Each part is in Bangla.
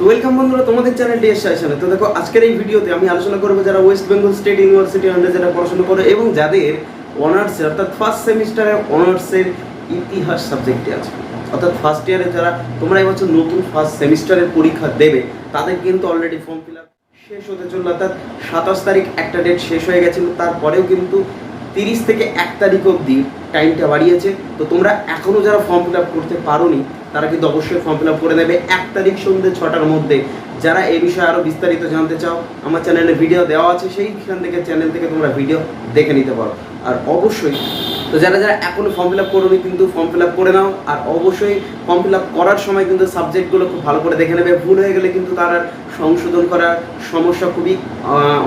তো ওয়েলকাম বন্ধুরা, তোমাদের চ্যানেল ডিএস সাজেশনে তো দেখো, আজকের এই ভিডিওতে আমি আলোচনা করব যারা ওয়েস্ট বেঙ্গল স্টেট ইউনিভার্সিটি আন্ডারে যারা পড়াশোনা করে এবং যাদের অনার্সের অর্থাৎ ফার্স্ট সেমিস্টারে অনার্সের ইতিহাস সাবজেক্টে আছে। অর্থাৎ ফার্স্ট ইয়ারে যারা তোমরা এবছর নতুন ফার্স্ট সেমিস্টারের পরীক্ষা দেবে, তাদের কিন্তু অলরেডি ফর্ম ফিল আপ শেষ হতে চলল। অর্থাৎ সাতাশ তারিখ একটা ডেট শেষ হয়ে গেছিল, তারপরেও কিন্তু তিরিশ থেকে এক তারিখ অবধি টাইমটা বাড়িয়েছে। তো তোমরা এখনও যারা ফর্ম ফিল আপ করতে পারোনি, তারা কিন্তু অবশ্যই ফর্ম ফিল আপ করে নেবে এক তারিখ সন্ধ্যে ছটার মধ্যে। যারা এই বিষয়ে আরও বিস্তারিত জানতে চাও, আমার চ্যানেলে ভিডিও দেওয়া আছে, সেইখান থেকে চ্যানেল থেকে তোমরা ভিডিও দেখে নিতে পারো। আর অবশ্যই তো যারা যারা এখনও ফর্ম ফিল আপ করোনি কিন্তু ফর্ম ফিল আপ করে নাও, আর অবশ্যই ফর্ম ফিল আপ করার সময় কিন্তু সাবজেক্টগুলো খুব ভালো করে দেখে নেবে। ভুল হয়ে গেলে কিন্তু তার আর সংশোধন করার সমস্যা খুবই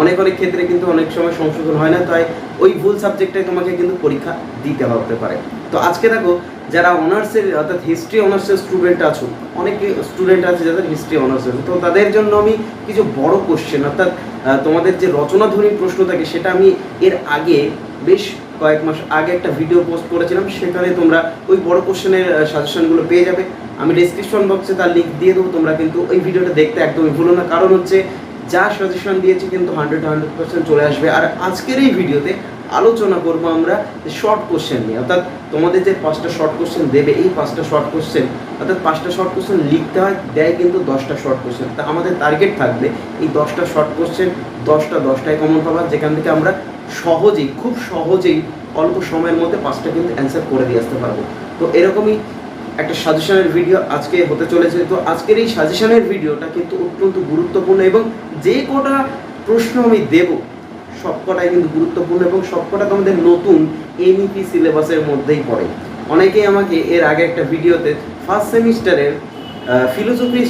অনেক অনেক ক্ষেত্রে কিন্তু অনেক সময় সংশোধন হয় না। তাই ওই ভুল সাবজেক্টটাই তোমাকে কিন্তু পরীক্ষা দিতে হতে পারে। তো আজকে দেখো, যারা অনার্সের অর্থাৎ হিস্ট্রি অনার্সের স্টুডেন্ট আছো, অনেকে স্টুডেন্ট আছে যাদের হিস্ট্রি অনার্স আছে, তো তাদের জন্য আমি কিছু বড় কোশ্চেন অর্থাৎ তোমাদের যে রচনাধর্মী প্রশ্ন থাকে সেটা আমি এর আগে বেশ কয়েক মাস আগে একটা ভিডিও পোস্ট করেছিলাম, সেখানে তোমরা ওই বড় কোশ্চেনের সাজেশনগুলো পেয়ে যাবে। আমি ডিসক্রিপশন বক্সে তার লিঙ্ক দিয়ে দেবো, তোমরা কিন্তু ওই ভিডিওটা দেখতে একদমই ভুলো না। কারণ হচ্ছে, যা সাজেশন দিয়েছি কিন্তু হান্ড্রেড হান্ড্রেড পার্সেন্ট চলে আসবে। আর আজকের এই ভিডিওতে আলোচনা করব আমরা শর্ট কোশ্চেন নিয়ে। অর্থাৎ তোমাদের যে পাঁচটা শর্ট কোশ্চেন দেবে, এই পাঁচটা শর্ট কোশ্চেন অর্থাৎ পাঁচটা শর্ট কোশ্চেন লিখতে হয়, দেয় কিন্তু দশটা শর্ট কোশ্চেন তা আমাদের টার্গেট থাকবে, এই দশটা শর্ট কোশ্চেন দশটা দশটায় কমন পাবা, যেখান থেকে আমরা সহজেই, খুব সহজেই অল্প সময়ের মধ্যে পাঁচটা কিন্তু অ্যান্সার করে দিয়ে আসতে পারব। তো এরকমই একটা সাজেশনের ভিডিও আজকে হতে চলেছে। তো আজকের এই সাজেশনের ভিডিওটা কিন্তু অত্যন্ত গুরুত্বপূর্ণ এবং যে কটা প্রশ্ন আমি দেব সবকটাই কিন্তু গুরুত্বপূর্ণ এবং সবকটা তোমাদের নতুন এনইপি সিলেবাসের মধ্যেই পড়ে। অনেকেই আমাকে এর আগে একটা ভিডিওতে ফার্স্ট সেমিস্টারের ফিলোসফি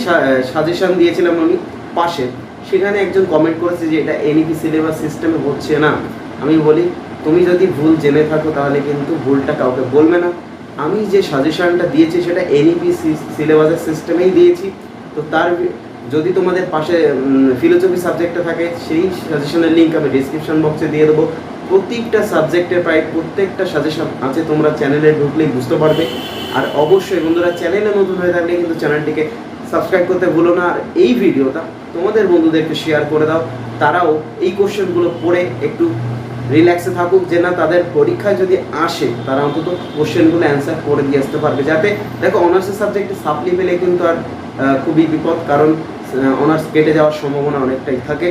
সাজেশন দিয়েছিলাম আমি পাশে। সেখানে একজন কমেন্ট করেছে যে এটা এনইপি সিলেবাস সিস্টেমে হচ্ছে না। আমি বলি, তুমি যদি ভুল জেনে থাকো, তাহলে কিন্তু ভুলটা কাউকে বলবে না। আমি যে সাজেশনটা দিয়েছি, সেটা এনইপি সিলেবাসের সিস্টেমেই দিয়েছি। তো তার যদি তোমাদের পাশে ফিলোসফি সাবজেক্টটা থাকে, সেই সাজেশনের লিঙ্ক আমি ডিসক্রিপশন বক্সে দিয়ে দেবো। প্রত্যেকটা সাবজেক্টের প্রায় প্রত্যেকটা সাজেশন আছে, তোমরা চ্যানেলে ঢুকলেই বুঝতে পারবে। আর অবশ্যই বন্ধুরা চ্যানেলে নতুন হয়ে থাকলে কিন্তু চ্যানেলটিকে সাবস্ক্রাইব করতে ভুলো না। আর এই ভিডিওটা তোমাদের বন্ধুদেরকে শেয়ার করে দাও। তারাও এই কোশ্চেনগুলো পড়ে একটু রিল্যাক্সে থাকুক, যে না তাদের পরীক্ষায় যদি আসে, তারা অন্তত কোশ্চেনগুলো অ্যান্সার করে দিয়ে আসতে পারবে। যাতে, দেখো অনার্সের সাবজেক্টে সাপ্লি পেলে কিন্তু আর খুবই বিপদ, কারণ অনার্স কেটে যাওয়ার সম্ভাবনা অনেকটাই থাকে।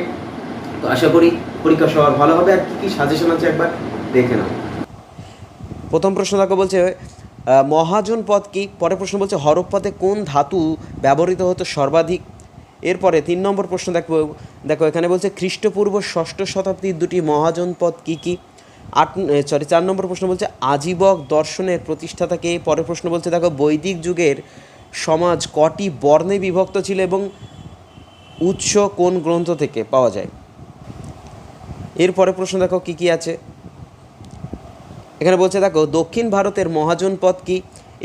তো আশা করি পরীক্ষা সবার ভালো হবে। আর কী কী সাজেশন আছে একবার দেখে নাও। প্রথম প্রশ্ন দেখো বলছে মহাজন পদ কি? পরের প্রশ্ন বলছে হরপ্পাতে কোন ধাতু ব্যবহৃত হতো সর্বাধিক এরপরে তিন নম্বর প্রশ্ন দেখো দেখো এখানে বলছে, খ্রিস্টপূর্ব ষষ্ঠ শতাব্দীর দুটি মহাজনপদ কী কী? আট সরি চার নম্বর প্রশ্ন বলছে, আজীবক দর্শনের প্রতিষ্ঠাতাকে পরের প্রশ্ন বলছে, দেখো, বৈদিক যুগের সমাজ কটি বর্ণে বিভক্ত ছিল এবং উৎস কোন গ্রন্থ থেকে পাওয়া যায়? এরপরে প্রশ্ন দেখো, কী কী আছে? এখানে বলছে, দেখো, দক্ষিণ ভারতের মহাজন পদ কি?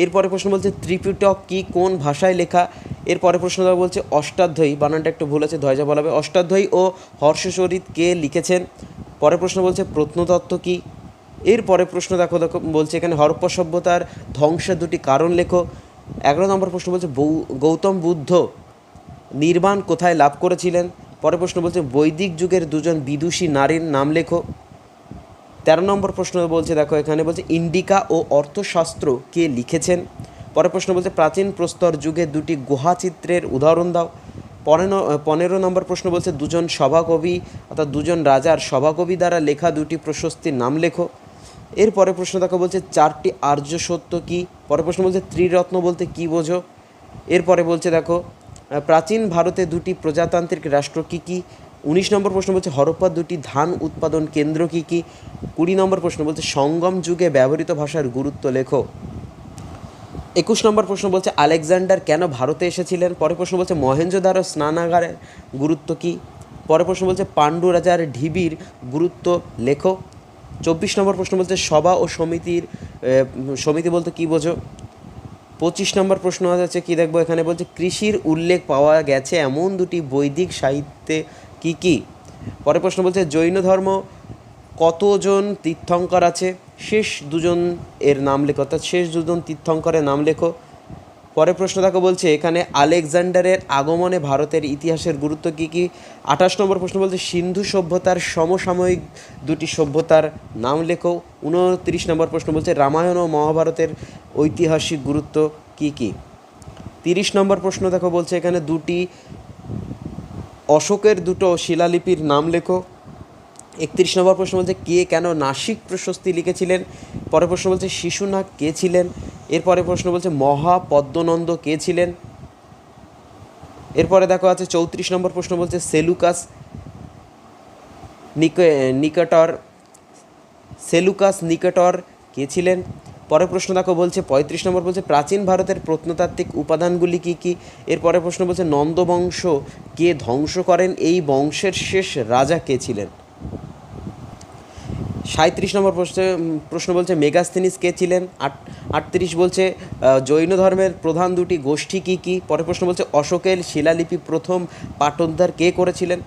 এরপরে প্রশ্ন বলছে, ত্রিপিটক কি কোন ভাষায় লেখা? এরপরে প্রশ্ন দেখো বলছে, অষ্টাধ্যায়ী, বানানটা একটু ভুল আছে বলা হবে অষ্টাধ্যায়ী ও হর্ষচরিত কে লিখেছেন? পরের প্রশ্ন বলছে, প্রত্নতত্ত্ব কি? এরপরে প্রশ্ন দেখো দেখো, বলছে এখানে হরপ্পা সভ্যতার ধ্বংসের দুটি কারণ লেখো। এগারো নম্বর প্রশ্ন বলছে গৌতম বুদ্ধ নির্বাণ কোথায় লাভ করেছিলেন? পরের প্রশ্ন বলছে, বৈদিক যুগের দুজন বিদুষী নারীর নাম লেখো। তেরো নম্বর প্রশ্ন বলছে, দেখো এখানে বলছে, ইন্ডিকা ও অর্থশাস্ত্র কে লিখেছেন? পরের প্রশ্ন বলছে, প্রাচীন প্রস্তর যুগে দুটি গুহা চিত্রের উদাহরণ দাও। পনেরো পনেরো নম্বর প্রশ্ন বলছে, দুজন সভাকবি অর্থাৎ দুজন রাজার সভাকবি দ্বারা লেখা দুটি প্রশস্তির নাম লেখো। এরপরে প্রশ্ন দেখো বলছে, চারটি আর্য সত্য কী? পরের প্রশ্ন বলছে, ত্রিরত্ন বলতে কী বোঝো? এরপরে বলছে দেখো প্রাচীন ভারতে দুটি প্রজাতান্ত্রিক রাষ্ট্র কী কী? উনিশ নম্বর প্রশ্ন বলছে, হরপ্পা দুটি ধান উৎপাদন কেন্দ্র কী কী? কুড়ি নম্বর প্রশ্ন বলছে, সঙ্গম যুগে ব্যবহৃত ভাষার গুরুত্ব লেখো। একুশ নম্বর প্রশ্ন বলছে, আলেকজান্ডার কেন ভারতে এসেছিলেন? পরের প্রশ্ন বলছে মহেঞ্জোদারো স্নানাগারের গুরুত্ব কী? পরের প্রশ্ন বলছে পাণ্ডু রাজার ঢিবির গুরুত্ব লেখো। চব্বিশ নম্বর প্রশ্ন বলছে, সভা ও সমিতির সমিতি বলতে কী বোঝো? পঁচিশ নম্বর প্রশ্ন আছে কি দেখব? এখানে বলছে, কৃষির উল্লেখ পাওয়া গেছে এমন দুটি বৈদিক সাহিত্যে কি কি? পরে প্রশ্ন বলছে, জৈন ধর্ম কতজন তীর্থঙ্কর আছে? শেষ দুজন এর নাম লেখো, অর্থাৎ শেষ দুজন তীর্থঙ্করের নাম লেখো। পরে প্রশ্ন দেখো বলছে, এখানে আলেকজান্ডারের আগমনে ভারতের ইতিহাসের গুরুত্ব কী কী? আঠাশ নম্বর প্রশ্ন বলছে, সিন্ধু সভ্যতার সমসাময়িক দুটি সভ্যতার নাম লেখো। উনত্রিশ নম্বর প্রশ্ন বলছে, রামায়ণ ও মহাভারতের ঐতিহাসিক গুরুত্ব কী কী? তিরিশ নম্বর প্রশ্ন দেখো বলছে, এখানে দুটি অশোকের দুটো শিলালিপির নাম লেখো। একত্রিশ নম্বর প্রশ্ন বলছে, কে কেন নাসিক প্রশস্তি লিখেছিলেন? পরের প্রশ্ন বলছে শিশুনাগ কে ছিলেন? এরপরে প্রশ্ন বলছে, মহাপদ্মনন্দ কে ছিলেন? এরপরে দেখো আছে, চৌত্রিশ নম্বর প্রশ্ন বলছে, সেলুকাস নিক- নিকটর, সেলুকাস নিকটর কে ছিলেন? পরের প্রশ্ন দেখো বলছে, পঁয়ত্রিশ নম্বর বলছে, প্রাচীন ভারতের প্রত্নতাত্ত্বিক উপাদানগুলি কী কী? এরপরে প্রশ্ন বলছে, নন্দবংশ কে ধ্বংস করেন? এই বংশের শেষ রাজা কে ছিলেন? সাঁত্রিশ নম্বর প্রশ্ন প্রশ্ন বলছে, মেগাস্থেনিস কে ছিলেন? আট, আটত্রিশ বলছে জৈন ধর্মের প্রধান দুটি গোষ্ঠী কী কী? পরের প্রশ্ন বলছে, অশোকের শিলালিপি প্রথম পাঠোদ্ধার কে করেছিলেন?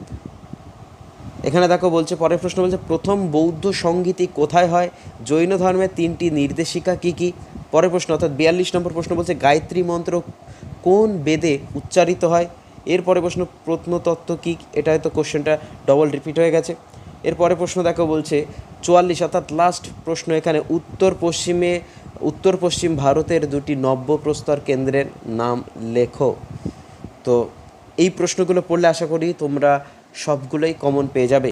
এখানে দেখো বলছে, পরের প্রশ্ন বলছে, প্রথম বৌদ্ধ সঙ্গীতি কোথায় হয়? জৈন ধর্মের তিনটি নির্দেশিকা কী কী? পরের প্রশ্ন, অর্থাৎ বিয়াল্লিশ নম্বর প্রশ্ন বলছে, গায়ত্রী মন্ত্র কোন বেদে উচ্চারিত হয়? এরপরে প্রশ্ন, প্রত্নতত্ত্ব কী? এটা হয়তো কোশ্চেনটা ডবল রিপিট হয়ে গেছে। এরপরে প্রশ্ন দেখো বলছে চুয়াল্লিশ, অর্থাৎ লাস্ট প্রশ্ন এখানে, উত্তর পশ্চিমে, উত্তর পশ্চিম ভারতের দুটি নব্য প্রস্তর কেন্দ্রের নাম লেখো। তো এই প্রশ্নগুলো পড়লে আশা করি তোমরা সবগুলোই কমন পেয়ে যাবে।